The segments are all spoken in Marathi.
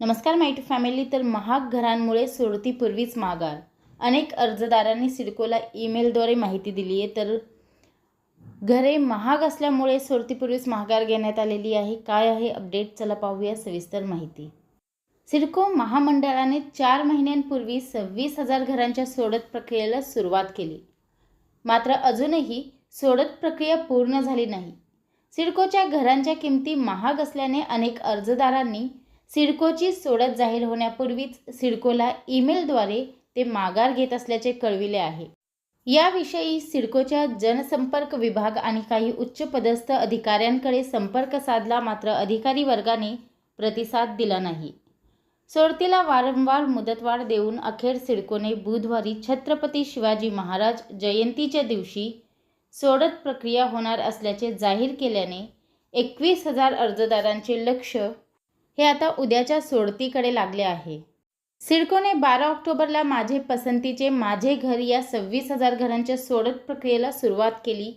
नमस्कार माईट फॅमिली तर महाग घरांमुळे सोडतीपूर्वीच मागाल अनेक अर्जदारांनी सिडकोला ईमेलद्वारे माहिती दिली आहे. तर घरे महाग असल्यामुळे सोडतीपूर्वीच माघार घेण्यात आलेली आहे. काय आहे अपडेट चला पाहूया सविस्तर माहिती. सिडको महामंडळाने चार महिन्यांपूर्वी सव्वीस हजार घरांच्या सोडत प्रक्रियेला सुरुवात केली. मात्र अजूनही सोडत प्रक्रिया पूर्ण झाली नाही. सिडकोच्या घरांच्या किमती महाग असल्याने अनेक अर्जदारांनी सिडकोची सोडत जाहीर होण्यापूर्वीच सिडकोला ईमेलद्वारे ते माघार घेत असल्याचे कळविले आहे. याविषयी सिडकोच्या जनसंपर्क विभाग आणि काही उच्चपदस्थ अधिकाऱ्यांकडे संपर्क साधला मात्र अधिकारी वर्गाने प्रतिसाद दिला नाही. सोडतीला वारंवार मुदतवाढ देऊन अखेर सिडकोने बुधवारी छत्रपती शिवाजी महाराज जयंतीच्या दिवशी सोडत प्रक्रिया होणार असल्याचे जाहीर केल्याने एकवीस हजार अर्जदारांचे लक्ष हे आता उद्याच्या सोडतीकडे लागले आहे. सिडकोने बारा ऑक्टोबरला माझे पसंतीचे माझे घर या सव्वीस हजार घरांच्या सोडत प्रक्रियेला सुरुवात केली.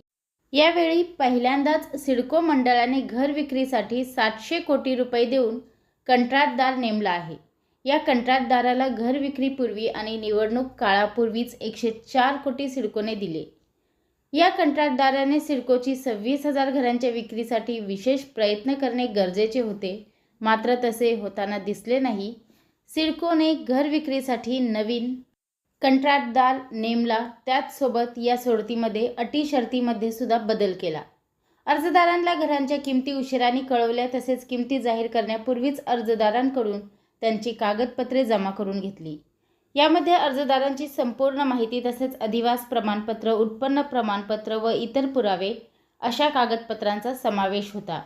यावेळी पहिल्यांदाच सिडको मंडळाने घर विक्रीसाठी सातशे कोटी रुपये देऊन कंत्राटदार नेमला आहे. या कंत्राटदाराला घर विक्रीपूर्वी आणि निवडणूक काळापूर्वीच एकशे चार कोटी सिडकोने दिले. या कंत्राटदाराने सिडकोची सव्वीस हजार घरांच्या विक्रीसाठी विशेष प्रयत्न करणे गरजेचे होते. मात्र तसे होताना दिसले नाही. सिडकोने घर विक्रीसाठी नवीन कंत्राटदार नेमला. त्याचसोबत या सोडतीमध्ये अटी शर्तीमध्ये सुद्धा बदल केला. अर्जदारांना घरांच्या किमती उशिराने कळवल्या तसेच किमती जाहीर करण्यापूर्वीच अर्जदारांकडून त्यांची कागदपत्रे जमा करून घेतली. यामध्ये अर्जदारांची संपूर्ण माहिती तसेच अधिवास प्रमाणपत्र उत्पन्न प्रमाणपत्र व इतर पुरावे अशा कागदपत्रांचा समावेश होता.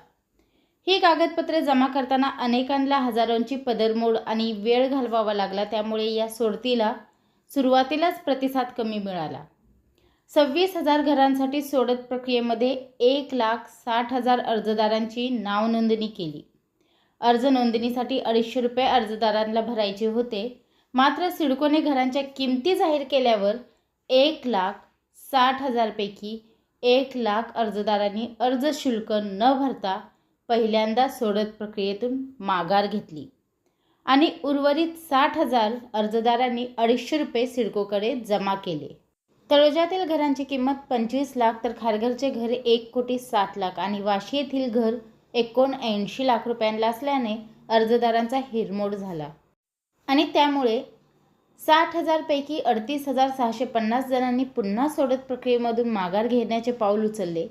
ही कागदपत्रे जमा करताना अनेकांना हजारोंची पदरमोड आणि वेळ घालवावा लागला त्यामुळे या सोडतीला सुरुवातीलाच प्रतिसाद कमी मिळाला. सव्वीस हजार घरांसाठी सोडत प्रक्रियेमध्ये एक लाख साठ हजार अर्जदारांची नाव नोंदणी केली. अर्ज नोंदणीसाठी अडीचशे रुपये अर्जदारांना भरायचे होते. मात्र सिडकोने घरांच्या किमती जाहीर केल्यावर एक लाख साठ हजारपैकी एक लाख अर्जदारांनी अर्ज शुल्क न भरता पहिल्यांदा सोडत प्रक्रियेतून माघार घेतली. आणि उर्वरित साठ हजार अर्जदारांनी अडीचशे रुपये सिडकोकडे जमा केले. तळोजातील घरांची किंमत पंचवीस लाख तर खारघरचे घर एक कोटी सात लाख आणि वाशी येथील घर एकोणऐंशी लाख रुपयांना असल्याने अर्जदारांचा हिरमोड झाला. आणि त्यामुळे साठ हजारपैकी अडतीस हजार सहाशे पन्नास जणांनी पुन्हा सोडत प्रक्रियेमधून माघार घेण्याचे पाऊल उचलले.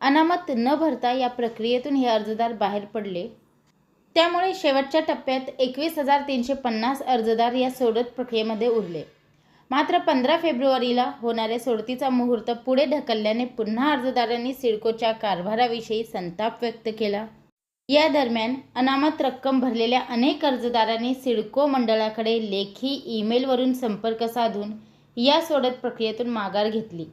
अनामत न भरता या प्रक्रियेतून हे अर्जदार बाहेर पडले. त्यामुळे शेवटच्या टप्प्यात एकवीस हजार तीनशे पन्नास अर्जदार या सोडत प्रक्रियेमध्ये उरले. मात्र पंधरा फेब्रुवारीला होणाऱ्या सोडतीचा मुहूर्त पुढे ढकलल्याने पुन्हा अर्जदारांनी सिडकोच्या कारभाराविषयी संताप व्यक्त केला. या दरम्यान अनामत रक्कम भरलेल्या अनेक अर्जदारांनी सिडको मंडळाकडे लेखी ईमेलवरून संपर्क साधून या सोडत प्रक्रियेतून माघार घेतली.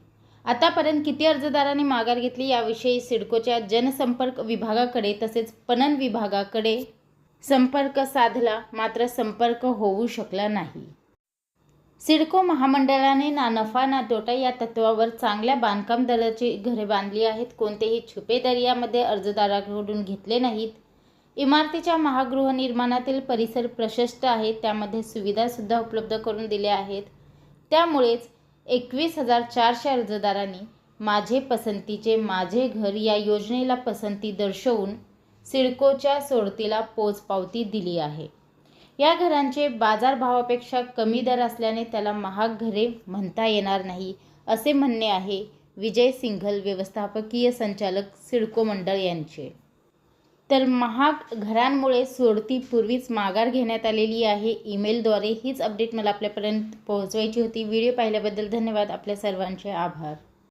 आतापर्यंत किती अर्जदारांनी माघार घेतली याविषयी सिडकोच्या जनसंपर्क विभागाकडे तसेच पणन विभागाकडे संपर्क साधला मात्र संपर्क होऊ शकला नाही. सिडको महामंडळाने ना नफा ना तोटा या तत्वावर चांगल्या बांधकाम दलाची घरे बांधली आहेत. कोणतेही छुपे दर्यामध्ये अर्जदाराकडून घेतले नाहीत. इमारतीच्या महागृहनिर्माणातील परिसर प्रशस्त आहे त्यामध्ये सुविधासुद्धा उपलब्ध करून दिल्या आहेत. त्यामुळेच एकवीस हजार चारशे अर्जदारांनी माझे पसंतीचे माझे घर या योजनेला पसंती दर्शवून सिडकोच्या सोडतीला पोचपावती दिली आहे. या घरांचे बाजारभावापेक्षा कमी दर असल्याने त्याला महाग घरे म्हणता येणार नाही असे म्हणणे आहे विजय सिंघल व्यवस्थापकीय संचालक सिडको मंडळ यांचे. तर महाग घरांमुळे सोडतीपूर्वीच माघार घेण्यात आलेली आहे. ईमेलद्वारे हीच अपडेट मला आपल्यापर्यंत पोहोचवायची होती. व्हिडिओ पाहिल्याबद्दल धन्यवाद. आपल्या सर्वांचे आभार.